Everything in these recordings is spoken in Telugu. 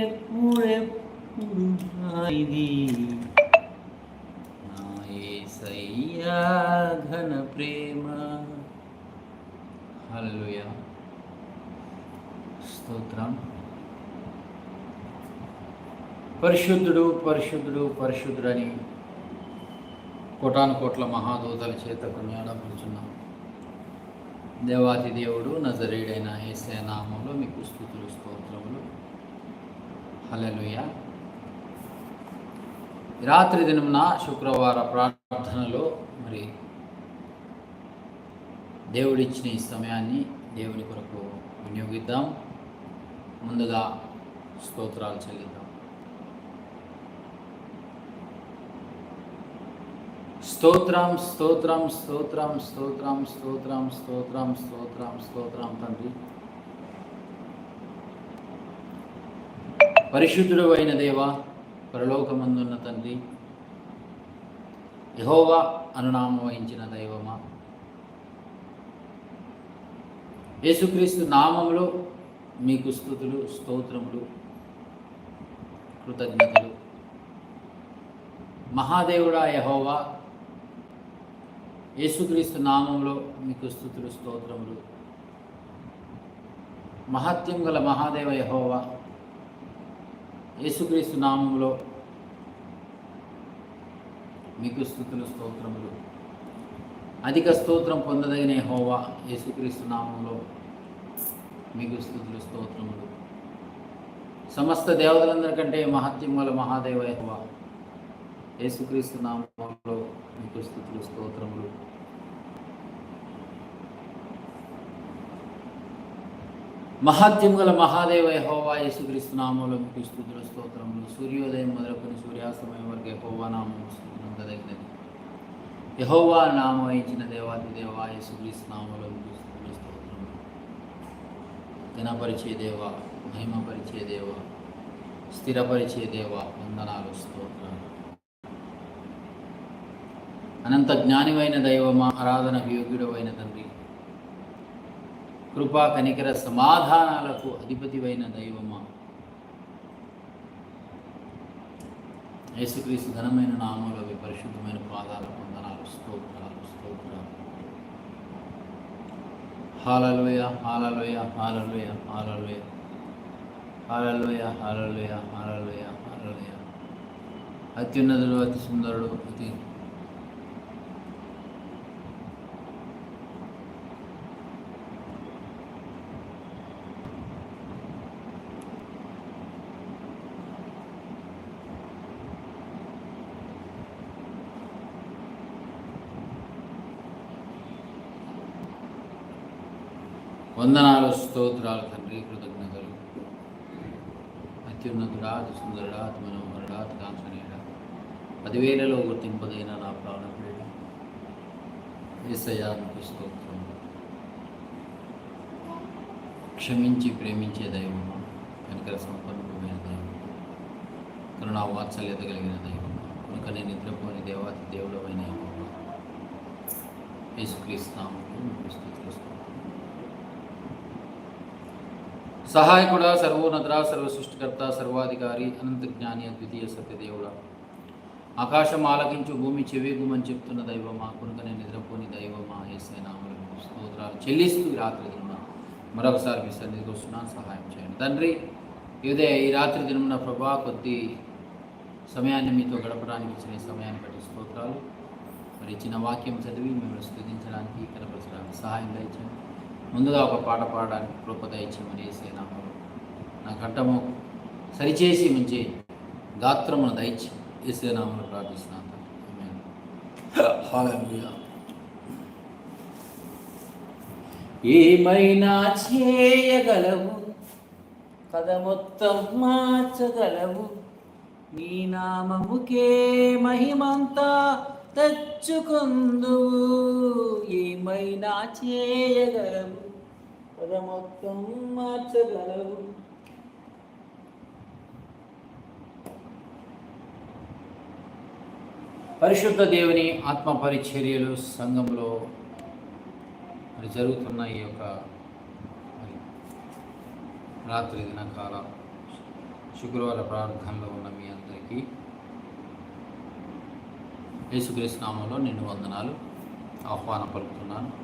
ఎప్పుడెప్పుడు ఇది నా ఏసయ్యా ఘన ప్రేమ హల్లుయా స్తోత్రం. పరిశుద్ధుడు పరిశుద్ధుడు పరిశుద్ధుడని కోటాను కోట్ల మహాదూతల చేత కొనియాడబడుచున్నాం. దేవాతి దేవుడు నజరేడైన ఏసే నామంలో మీకు స్థుతులు స్తోత్రములు. హల్లెలూయ. రాత్రి దినమున శుక్రవార ప్రార్థనలో మరి దేవుడిచ్చిన ఈ సమయాన్ని దేవుని కొరకు వినియోగిద్దాం. ముందుగా స్తోత్రాలు చెల్లిద్దాం. స్తోత్రం స్తోత్రం స్తోత్రం స్తోత్రం స్తోత్రం స్తోత్రం స్తోత్రం స్తోత్రం తండ్రి. పరిశుద్ధుడు అయిన దేవ పరలోకమందున్న తండ్రి యహోవా అనునామం వహించిన దైవమా. యేసుక్రీస్తు నామములో మీకు స్థుతులు స్తోత్రములు కృతజ్ఞతలు. మహాదేవుడా యహోవా యేసుక్రీస్తు నామంలో మీకు స్థుతులు స్తోత్రములు. మహత్యం గల మహాదేవ యహోవా యేసుక్రీస్తు నామంలో మీకు స్థుతులు స్తోత్రములు. అధిక స్తోత్రం పొందదగిన హోవా యేసుక్రీస్తు నామంలో మీకు స్థుతులు స్తోత్రములు. సమస్త దేవతలందరికంటే మహత్యం గల మహాదేవ హోవా యేసుక్రీస్తు నామంలో మీకు స్థుతులు స్తోత్రములు. మహాత్యం గల మహాదేవ యహోవా యేసుక్రీస్తు నామంలో మీకు స్థుతులు స్తోత్రములు. సూర్యోదయం మొదలుకొని సూర్యాస్తమయం వరకు యహోవా నామం స్థుతించదగినది యహోవా నామం ఇచ్చిన దేవాది దేవ యేసుక్రీస్తు నామంలో మీకు స్తోత్రములు. ఘనపరిచే దేవ మహిమపరిచే దేవ స్థిరపరిచే దేవ వందనాలు స్తోత్రాలు. అనంత జ్ఞానివైన దైవమా ఆరాధన యోగ్యుడవైన తండ్రి కృపా కనికర సమాధానాలకు అధిపతివైన దైవమా. యేసుక్రీస్తు ఘనమైన నామంలో అవి పరిశుద్ధమైన పాదాల వందనాలు స్తోత్రాలు స్తోత్రాలు. హాలలోయ హాలలోయ హాలలోయ హాలలోయ. హాలలోయ హాలలోయ హాలలోయ హాలలోయ. అత్యున్నతుడు అతి సుందరుడు అతి వందనాలు స్తోత్రాలు తండ్రి కృతజ్ఞతలు. అత్యున్నతుడా అతి సుందరుడా అతి మనోహరుడా అతి కాంక్షణీయుడా పదివేలలో గుర్తింపదైన నా ప్రాణప్రియుడు ఏసయానికి స్తోత్రం. క్షమించి ప్రేమించే దైవము. కనికర సంపన్నమైన దైవం కరుణా వాత్సల్యత కలిగిన దైవం కనుక నేను నిద్రపోని దేవాతి దేవుడమైన యేసుక్రీస్తాము స్తోత్రం మీకు స్తుతులు స్తోత్రాలు. సహాయకుడ సర్వోన్నత సర్వ సృష్టికర్త సర్వాధికారి అనంత జ్ఞాని అద్వితీయ సత్యదేవుడ. ఆకాశం ఆలకించు భూమి చెవిగుమని చెప్తున్న దైవమా కొనుకనే నిద్రపోని దైవమా ఏసే నామలకు స్తోత్రాలు చెల్లిస్తూ రాత్రి దినమున మరొకసారి మీ సన్నిధికి వస్తున్నాను సహాయం చేయండి. తండ్రి ఇదే ఈ రాత్రి దినమున ప్రభా కొద్ది సమయాన్ని మీతో గడపడానికి ఇచ్చిన సమయాన్ని బట్టి స్తోత్రాలు. మరి ఇచ్చిన వాక్యం చదివి మిమ్మల్ని స్థుతించడానికి కనపరచడానికి సహాయం ఇచ్చాను ముందుగా ఒక పాట పాడడానికి కృప ఇచ్చి వేసే నామములో నా కంఠము సరిచేసి మంచి గాత్రమును దయచి ఏసే నామను ప్రార్థిస్తున్నాను ఏమైనా చేయగలవు? కథ మొత్తం మార్చగలవు? నీ నామముకే మహిమంతా తెచ్చుకుందు ఏమైనా చేయగలవు? పదమొత్తం మొత్తం మార్చగలవు. పరిశుద్ధ దేవుని ఆత్మ పరిచర్యలు సంఘంలో మరి జరుగుతున్న ఈ యొక్క మరి రాత్రి దినకాల శుక్రవార ప్రార్థనలో ఉన్న మీ అందరికీ యేసుక్రీస్తు నామంలో నిన్ను వందనాలు. ఆహ్వానం పలుకుతున్నాను.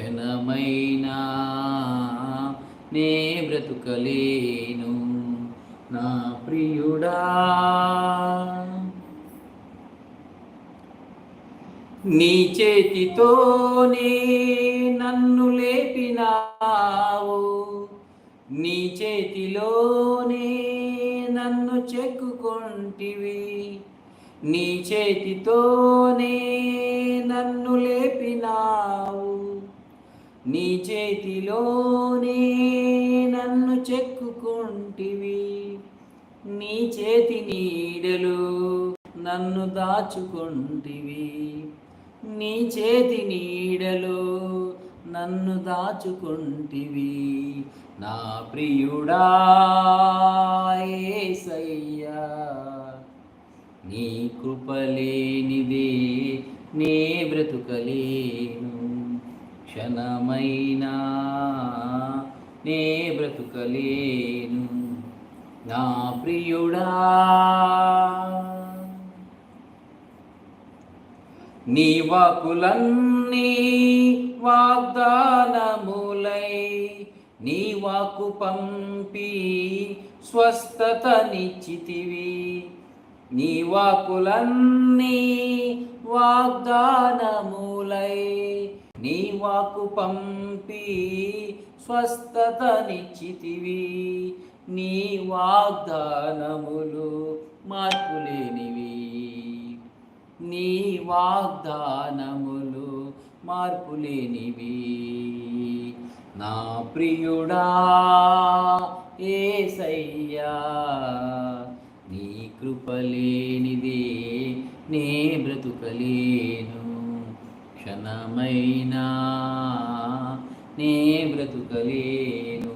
క్షణమైనా నే బ్రతుకలేను నా ప్రియుడా. నీ చేతితోనే నన్ను లేపినావు. నీ చేతిలోనే నన్ను చెక్కుకొంటివి. నీ చేతితోనే నన్ను లేపినావు. నీ చేతిలోనే నన్ను చెక్కుకుంటివి. నీ చేతి నీడలు నన్ను దాచుకుంటివి. నీ చేతి నీడలు నన్ను దాచుకుంటివి. నా ప్రియుడా యేసయ్యా నీ కృపలేనిదే నే బ్రతుకలేను. క్షణమైనా నే బ్రతుకలేను. నా ప్రియుడా నీ వాకులన్నీ వాగ్దానములై నీ వాకు పంపి స్వస్థతనిచ్చితివి. నీ వాకులన్నీ వాగ్దానములై నీ వాకు పంపి స్వస్థతనిచ్చితివి నీ వాగ్దానములు మార్పులేనివి. నీ వాగ్దానములు మార్పులేనివి. నా ప్రియుడా ఏసయ్యా నీ కృపలేనిదే నే బ్రతుకలేను. క్షణమైనా నే బ్రతుకలేను.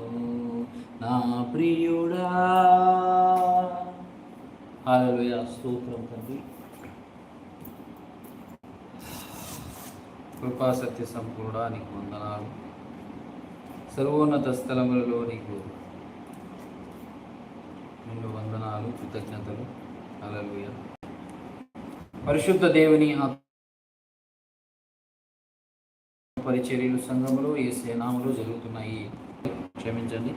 నా ప్రియుడా. హాలలోయ స్తోత్రం తండ్రి. కృపా సత్య సంపూర్ణ నీకు వందనాలు. సర్వోన్నత స్థలములలో నీకు నిన్ను వందనాలు కృతజ్ఞతలు. హల్లెలూయా. పరిశుద్ధ దేవుని పరిచర్యలు సంఘములు ఈ సేనాములు జరుగుతున్నాయి? క్షమించండి.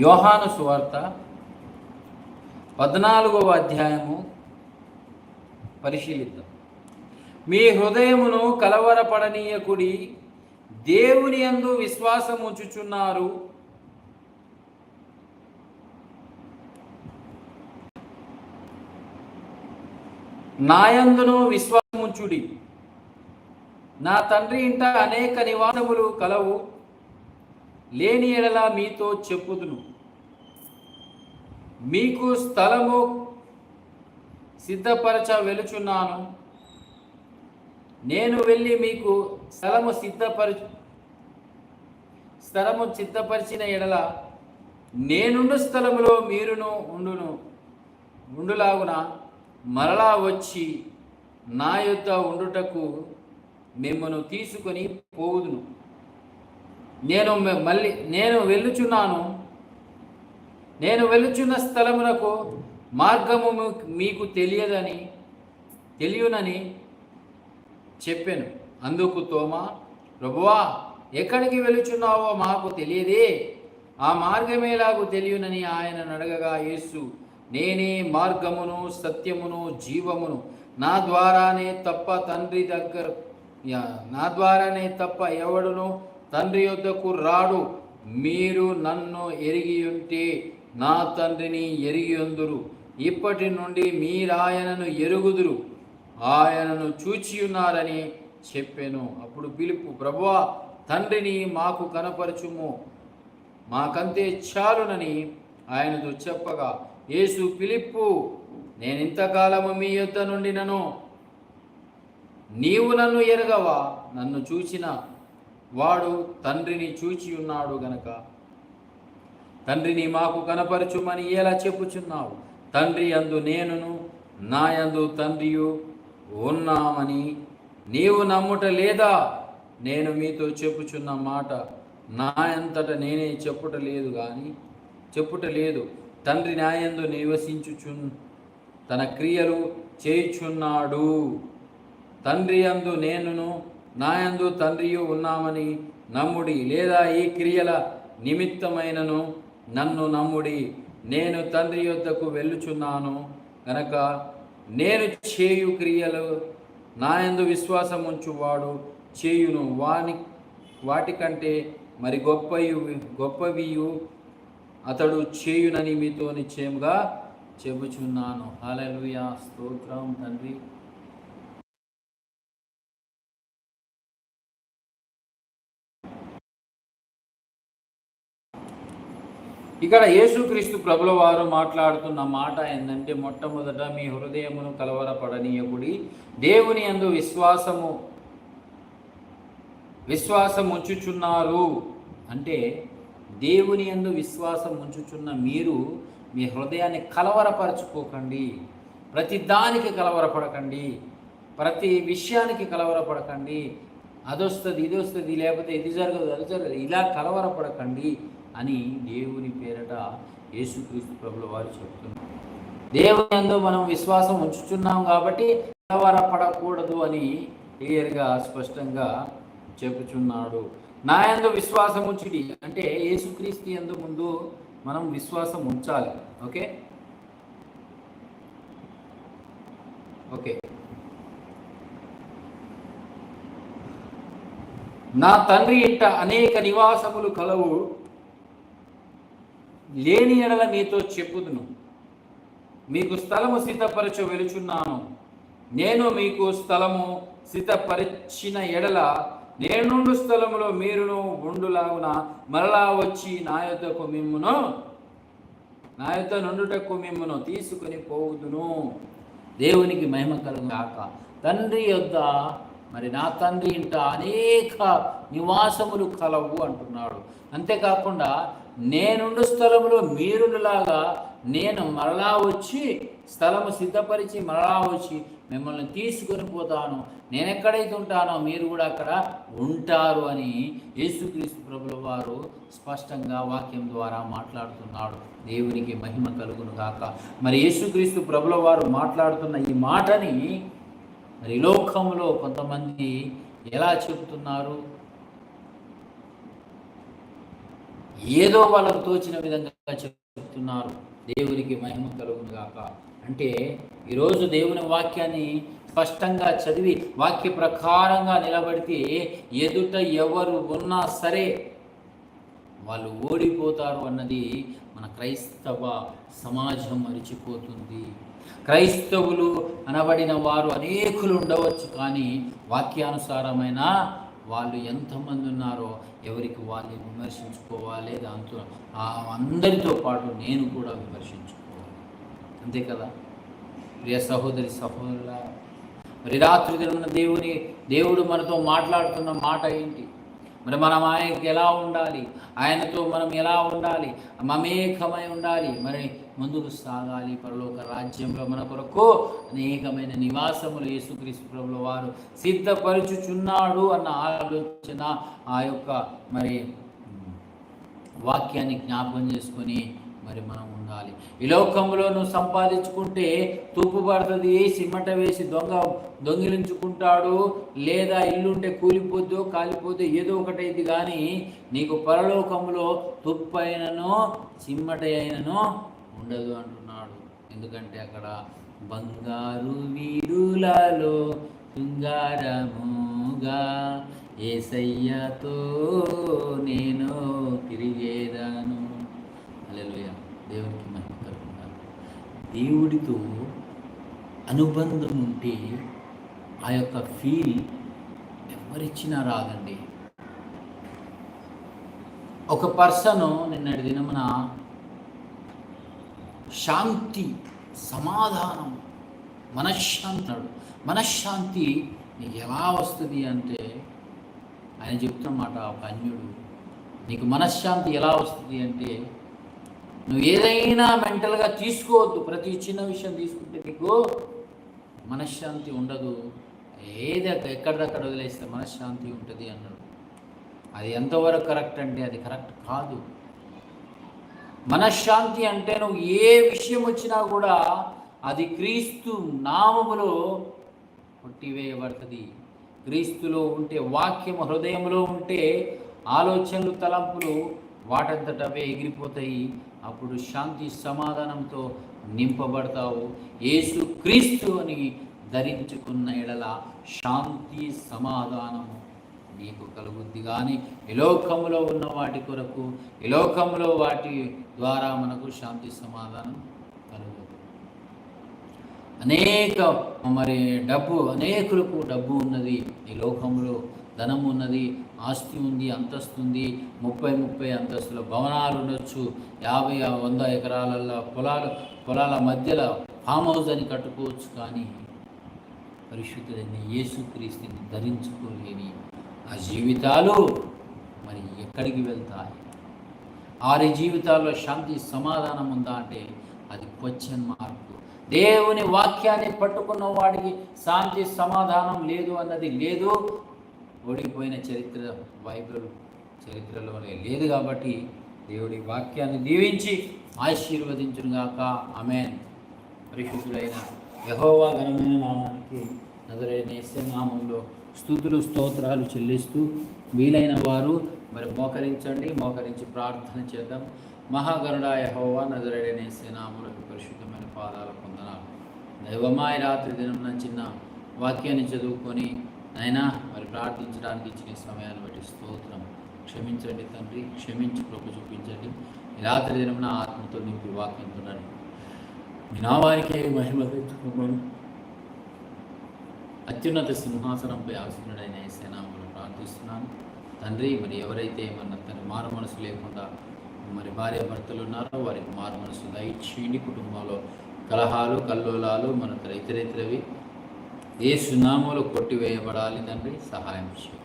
యోహాను సువార్త పద్నాలుగవ అధ్యాయము పరిశీలిద్దాం. మీ హృదయమును కలవరపడనీయకుడి దేవుని యందు విశ్వాసం ఉంచుచున్నారు. నాయందును విశ్వాసముంచుడి. నా తండ్రి ఇంట అనేక నివాసములు కలవు లేని ఎడలా మీతో చెప్పుదును. మీకు స్థలము సిద్ధపరచ వెలుచున్నాను. నేను వెళ్ళి మీకు స్థలము సిద్ధపరచు స్థలము సిద్ధపరిచిన ఎడల నేనుండు స్థలములో మీరును ఉండును. ఉండులాగున మరలా వచ్చి నా యొద్ద ఉండుటకు మిమ్మను తీసుకొని పోవుదును. నేను మళ్ళీ నేను వెళ్ళుచున్నాను. నేను వెళ్ళుచున్న స్థలమునకు మార్గము మీకు తెలియదని తెలియనని చెప్పాను. అందుకు తోమా ప్రభువా ఎక్కడికి వెళుచున్నావో మాకు తెలియదే. ఆ మార్గమేలాగు తెలియనని ఆయన అడగగా యేసు నేనే మార్గమును సత్యమును జీవమును నా ద్వారానే తప్ప తండ్రి దగ్గర నా ద్వారానే తప్ప ఎవడును తండ్రి యొద్దకు రాడు. మీరు నన్ను ఎరిగి ఉంటే నా తండ్రిని ఎరిగి ఉందురు ఇప్పటి నుండి మీరాయనను ఎరుగుదురు. ఆయనను చూచియున్నారని చెప్పాను. అప్పుడు పిలుపు ప్రభువా తండ్రిని మాకు కనపరచుము. మాకంతే చాలునని ఆయనతో చెప్పగా యేసు పిలిప్పు నేను ఇంతకాలము మీ యొద్ద నుండి నన్ను నీవు నన్ను ఎరగవా? నన్ను చూచిన వాడు తండ్రిని చూచి ఉన్నాడు గనక. తండ్రిని మాకు కనపరచుమని ఎలా చెప్పుచున్నావు? తండ్రి అందు నేనును నా యందు తండ్రియు ఉన్నామని నీవు నమ్ముట లేదా? నేను మీతో చెప్పుచున్న మాట నాయంతట నేనే చెప్పుట లేదు కానీ చెప్పుట లేదు. తండ్రి న్యాయందు నివసించుచు తన క్రియలు చేయుచున్నాడు. తండ్రి అందు నేనును నాయందు తండ్రియు ఉన్నామని నమ్ముడి లేదా ఈ క్రియల నిమిత్తమైనను నన్ను నమ్ముడి నేను తండ్రి యొద్దకు వెళ్ళుచున్నాను. గనక నేను చేయు క్రియలు నాయందు విశ్వాసం ఉంచువాడు చేయును. వాని వాటికంటే మరి గొప్పయు గొప్పవియు అతడు చేయునని మీతో నిశ్చయముగా చెబుచున్నాను. హల్లెలూయా. స్తోత్రం తండ్రి. ఇక్కడ యేసుక్రీస్తు ప్రభుల వారు మాట్లాడుతున్న మాట ఏంటంటే మొట్టమొదట మీ హృదయమును కలవరపడనీయకుడి దేవుని అందు విశ్వాసము విశ్వాసం ఉంచుచున్నారు అంటే దేవుని యందు విశ్వాసం ఉంచుచున్న మీరు మీ హృదయాన్ని కలవరపరచుకోకండి. ప్రతి దానికి కలవరపడకండి. ప్రతి విషయానికి కలవరపడకండి. అదొస్తుంది ఇది వస్తుంది లేకపోతే ఇది జరగదు అది జరగదు. ఇలా కలవరపడకండి. అని దేవుని పేరట యేసుక్రీస్తు ప్రభుల వారు చెప్తున్నారు. దేవుని యందు మనం విశ్వాసం ఉంచుతున్నాం కాబట్టి కలవరపడకూడదు అని క్లియర్గా స్పష్టంగా చెప్పుచున్నాడు. నా ఎందు విశ్వాసం ఉంచుడి. అంటే యేసుక్రీస్తు ఎందు ముందు మనం విశ్వాసం ఉంచాలి. ఓకే? ఓకే. నా తండ్రి ఇంట అనేక నివాసములు కలవు. లేని ఎడల మీతో చెప్పుదును. మీకు స్థలము సిద్ధపరచు వెలుచున్నాను. నేను మీకు స్థలము సిద్ధపరిచిన ఎడల నేనుండు స్థలములో మీరును ఉండులాగున మరలా వచ్చి నా యొద్దకు మిమ్మును నా యొద్ద నుండుటకు మిమ్మును తీసుకొని పోవుదును. దేవునికి మహిమ కలుగాక తండ్రి యొద్ద మరి నా తండ్రి ఇంట అనేక నివాసములు కలవు అంటున్నాడు. అంతేకాకుండా నేనుండు స్థలంలో మీరులాగా నేను మరలా వచ్చి స్థలము సిద్ధపరిచి మరలా వచ్చి మిమ్మల్ని తీసుకొని పోతాను. నేను ఎక్కడైతే ఉంటానో మీరు కూడా అక్కడ ఉంటారు అని యేసుక్రీస్తు ప్రభుల వారు స్పష్టంగా వాక్యం ద్వారా మాట్లాడుతున్నాడు. దేవునికి మహిమ కలుగును కాక మరి యేసుక్రీస్తు ప్రభుల వారు మాట్లాడుతున్న ఈ మాటని మరి లోకంలో కొంతమంది ఎలా చెబుతున్నారు? ఏదో వాళ్ళకు తోచిన విధంగా చెప్తున్నారు. దేవునికి మహిమ కలుగునుగాక అంటే ఈరోజు దేవుని వాక్యాన్ని స్పష్టంగా చదివి వాక్య ప్రకారంగా నిలబడితే ఎదుట ఎవరు ఉన్నా సరే వాళ్ళు ఓడిపోతారు అన్నది మన క్రైస్తవ సమాజం మరిచిపోతుంది. క్రైస్తవులు అనబడిన వారు అనేకులు ఉండవచ్చు కానీ వాక్యానుసారమైన వాళ్ళు ఎంతమంది ఉన్నారో ఎవరికి వాళ్ళు విమర్శించుకోవాలి దాంతో ఆ అందరితో పాటు నేను కూడా విమర్శించుకోవాలి. అంతే కదా? ప్రియ సహోదరి సహోదరుల మరి రాత్రి దినమున దేవుని దేవుడు మనతో మాట్లాడుతున్న మాట ఏంటి? మరి మనం ఆయనకి ఎలా ఉండాలి? ఆయనతో మనం ఎలా ఉండాలి? మమేకమై ఉండాలి. మరి ముందుకు సాగాలి. పరలోక రాజ్యంలో మన కొరకు అనేకమైన నివాసములు యేసుక్రీస్తు ప్రభుల వారు సిద్ధపరచుచున్నాడు అన్న ఆలోచన ఆ యొక్క మరి వాక్యాన్ని జ్ఞాపకం చేసుకొని మరి మనం ఉండాలి. ఈ లోకంలో నువ్వు సంపాదించుకుంటే తుప్పు పడుతుంది సిమ్మట వేసి దొంగ దొంగిలించుకుంటాడు. లేదా ఇల్లుంటే కూలిపోద్దో కాలిపోతే ఏదో ఒకటైంది కానీ నీకు పరలోకంలో తుప్పు అయినను సిమ్మట అయినను ఉండదు అంటున్నాడు. ఎందుకంటే అక్కడ బంగారు వీరులలో శృంగారముగా ఏసయ్యతో నేను తిరిగేదాను. అలెలుయా దేవునికి మహిమ కలుగుతారు దేవుడితో అనుబంధం ఉంటే ఆ యొక్క ఫీల్ ఎవరిచ్చినా రాదండి. ఒక పర్సన్ నిన్నటి దినమున శాంతి సమాధానం మనశ్శాంతి మనశ్శాంతి నీకు ఎలా వస్తుంది అంటే ఆయన చెప్తున్నమాట ఒక అన్యుడు నీకు మనశ్శాంతి ఎలా వస్తుంది అంటే నువ్వు ఏదైనా మెంటల్గా తీసుకోవద్దు. ప్రతి చిన్న విషయం తీసుకుంటే నీకు మనశ్శాంతి ఉండదు. ఏది ఎక్కడిదక్కడ వదిలేస్తే మనశ్శాంతి ఉంటుంది అన్నాడు. అది ఎంతవరకు కరెక్ట్ అంటే అది కరెక్ట్ కాదు. మనశ్శాంతి అంటే నువ్వు ఏ విషయం వచ్చినా కూడా అది క్రీస్తు నామములో కొట్టివేయబడుతుంది. క్రీస్తులో ఉంటే వాక్యం హృదయంలో ఉంటే ఆలోచనలు తలంపులు వాటంతటవే ఎగిరిపోతాయి. అప్పుడు శాంతి సమాధానంతో నింపబడతావు. యేసు క్రీస్తు అని ధరించుకున్న ఎడల శాంతి సమాధానము నీకు కలుగుద్ది. కానీ ఈ లోకములో ఉన్న వాటి కొరకు ఈ లోకములో వాటి ద్వారా మనకు శాంతి సమాధానం అనేక మరి డబ్బు అనేకులకు డబ్బు ఉన్నది ఈ లోకంలో. ధనం ఉన్నది ఆస్తి ఉంది అంతస్తు ఉంది. ముప్పై ముప్పై అంతస్తుల భవనాలు ఉండొచ్చు. యాభై వంద ఎకరాలలో పొలాలు పొలాల మధ్యలో ఫామ్ హౌస్ అని కట్టుకోవచ్చు కానీ పరిశుద్ధుడైన యేసుక్రీస్తుని ధరించుకోలేని ఆ జీవితాలు మరి ఎక్కడికి వెళ్తాయి? ఆరి జీవితాల్లో శాంతి సమాధానం ఉందా అంటే అది క్వశ్చన్ మార్క్. దేవుని వాక్యాన్ని పట్టుకున్న వాడికి శాంతి సమాధానం లేదు అన్నది లేదు. ఓడిపోయిన చరిత్ర బైబిల్ చరిత్రలోనే లేదు కాబట్టి దేవుడి వాక్యాన్ని దీవించి ఆశీర్వదించునుగాక అమెన్ పరిశుద్ధులైన యహోవా ఘనమైన నామానికి నదురైన ఎస్ఎం నామంలో స్థుతులు స్తోత్రాలు చెల్లిస్తూ వీలైన వారు మరి మోకరించండి. మోకరించి ప్రార్థన చేద్దాం. మహాగరుడ యహోవా నదురైన ఎస్ఎ పరిశుద్ధమైన పాదాల పొందనాలు. దైవమాయ రాత్రి దినం చిన్న వాక్యాన్ని చదువుకొని అయినా మరి ప్రార్థించడానికి ఇచ్చిన సమయాన్ని బట్టి స్తోత్రం. క్షమించండి తండ్రి క్షమించి కృప చూపించండి. ఈ రాత్రి దినం ఆత్మతో నింపి వాక్యంతో నన్ను మీ మహిమ తెచ్చుకోమని అత్యున్నత సింహాసనంపై ఆసనుడైన సేనాములు ప్రార్థిస్తున్నాను. తండ్రి మరి ఎవరైతే మన తన మారు మనసు లేకుండా మరి భార్య భర్తలు ఉన్నారో వారికి మారు మనసు దయచేయండి కుటుంబంలో కలహాలు కల్లోలాలు మన ఇతరితరవి ఏ సునామూలు కొట్టివేయబడాలి తండ్రి సహాయం చేయండి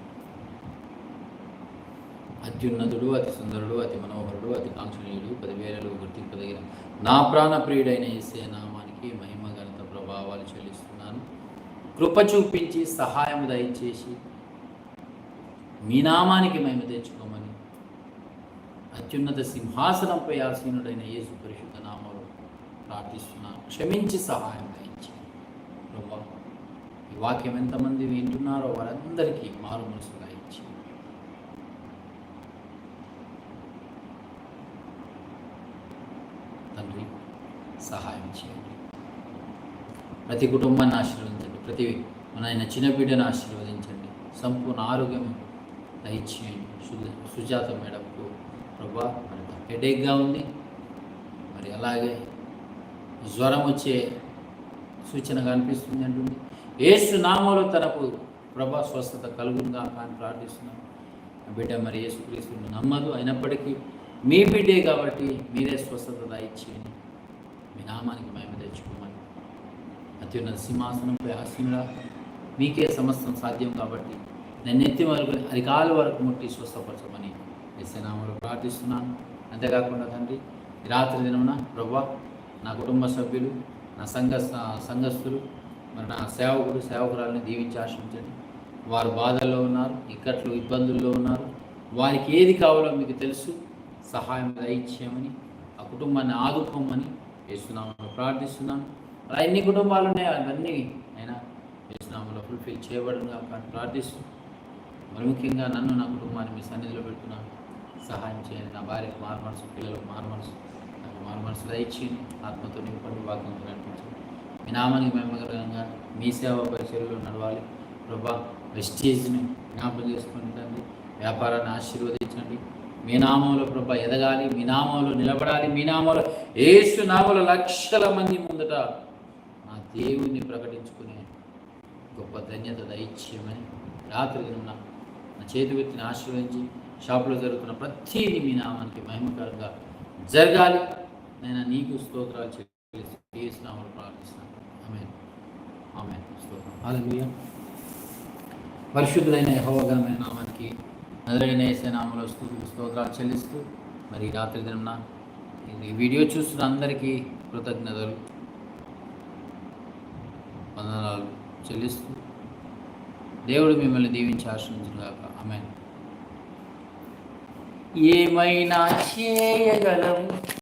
అత్యున్నతుడు అతి సుందరుడు అతి మనోహరుడు అతి కాంక్షణీయుడు పదివేలలు గుర్తింపదగిన నా ప్రాణ ప్రియుడైన ఏసే నామానికి మహిమ ఘనత ప్రభావాలు చెల్లిస్తున్నాను. కృప చూపించి సహాయం దయచేసి మీ నామానికి మహిమ తెచ్చుకోమని అత్యున్నత సింహాసనంపై ఆసీనుడైన యేసు పరిశుద్ధ నామాలు ప్రార్థిస్తున్నాను క్షమించి సహాయం దయచి ప్రభా ఈ వాక్యం ఎంతమంది వింటున్నారో వారందరికీ మారు మనసుగా ఇచ్చి తండ్రి సహాయం చేయండి. ప్రతి కుటుంబాన్ని ఆశీర్వదించండి. ప్రతి మన ఆయన చిన్న బిడ్డను ఆశీర్వదించండి. సంపూర్ణ ఆరోగ్యం దయచేయండి. సుజాత మేడంకు ప్రభా మరి హెడేక్గా ఉంది. మరి అలాగే జ్వరం వచ్చే సూచనగా అనిపిస్తుంది అంటుంది. ఏసు నామంలో తనకు ప్రభా స్వస్థత కలుగుందా అని ప్రార్థిస్తున్నాను బిడ్డ మరి యేసుక్రీస్తుని నమ్మదు అయినప్పటికీ మీ బిడ్డే కాబట్టి మీరే స్వస్థత దయచేయండి మీ నామానికి మేము తెచ్చుకోమని. అత్యున్నత సింహాసనంపై ఆసీనుడా మీకే సమస్తం సాధ్యం కాబట్టి నేను ఎత్తి వరకు అరికాల వరకు ముట్టి స్వస్థపరచమని నామంలో ప్రార్థిస్తున్నాను. అంతేకాకుండా తండ్రి రాత్రి దినమున ప్రభా నా కుటుంబ సభ్యులు నా సంఘ సంఘస్థులు మరి నా సేవకుడు సేవకురాలని దీవించి ఆశించండి. వారు బాధల్లో ఉన్నారు ఇక్కట్లు ఇబ్బందుల్లో ఉన్నారు. వారికి ఏది కావాలో మీకు తెలుసు. సహాయం దయచేయమని ఆ కుటుంబాన్ని ఆదుకోమని వేస్తున్నామని ప్రార్థిస్తున్నాను. అలా ఎన్ని కుటుంబాలు ఉన్నాయి అవన్నీ అయినా వేస్తున్నామలో ఫుల్ఫిల్ చేయబడిన కానీ మరి ముఖ్యంగా నన్ను నా కుటుంబాన్ని మీ సన్నిధిలో పెడుతున్నాను. సహాయం చేయండి నా భార్యకు మారు మనసు పిల్లలకు మారు మనసు. నాకు మారు మనసు దయచేయండి ఆత్మతో నింపండి వాక్యంతో నడిపించండి. మీ నామానికి మేమగలంగా మీ సేవ పరిచయలో నడవాలి. ప్రభా వెస్టేజ్ని జ్ఞాపకం చేసుకుని వ్యాపారాన్ని ఆశీర్వదించండి. మీ నామంలో ప్రభా ఎదగాలి మీ నామంలో నిలబడాలి మీ నామంలో ఏసు నామంలో లక్షల మంది ముందట నా దేవుణ్ణి ప్రకటించుకునే గొప్ప ధన్యత దైత్యమని రాత్రి నా నా చేతి వ్యక్తిని ఆశీర్వదించి షాపులో జరుగుతున్న ప్రతిదీ మీ నామానికి మహిమకరంగా జరగాలి. నేను నీకు స్తోత్రాలు చెల్లిస్తూ ఏసునామలు ప్రార్థిస్తాను ఆమె ఆమె స్తోత్రం. అలా పరిశుద్ధులైన యెహోవాఘనమైన నామానికి నదులైన వేసే నామంలో స్తోత్రాలు చెల్లిస్తూ మరి రాత్రి దినమున ఈ వీడియో చూస్తున్న అందరికీ కృతజ్ఞతలు. వందనాలు చెల్లిస్తూ దేవుడు మిమ్మల్ని దీవించి ఆశ్రయించుగాక ఆమెను. ఏమైనా చేయగలం?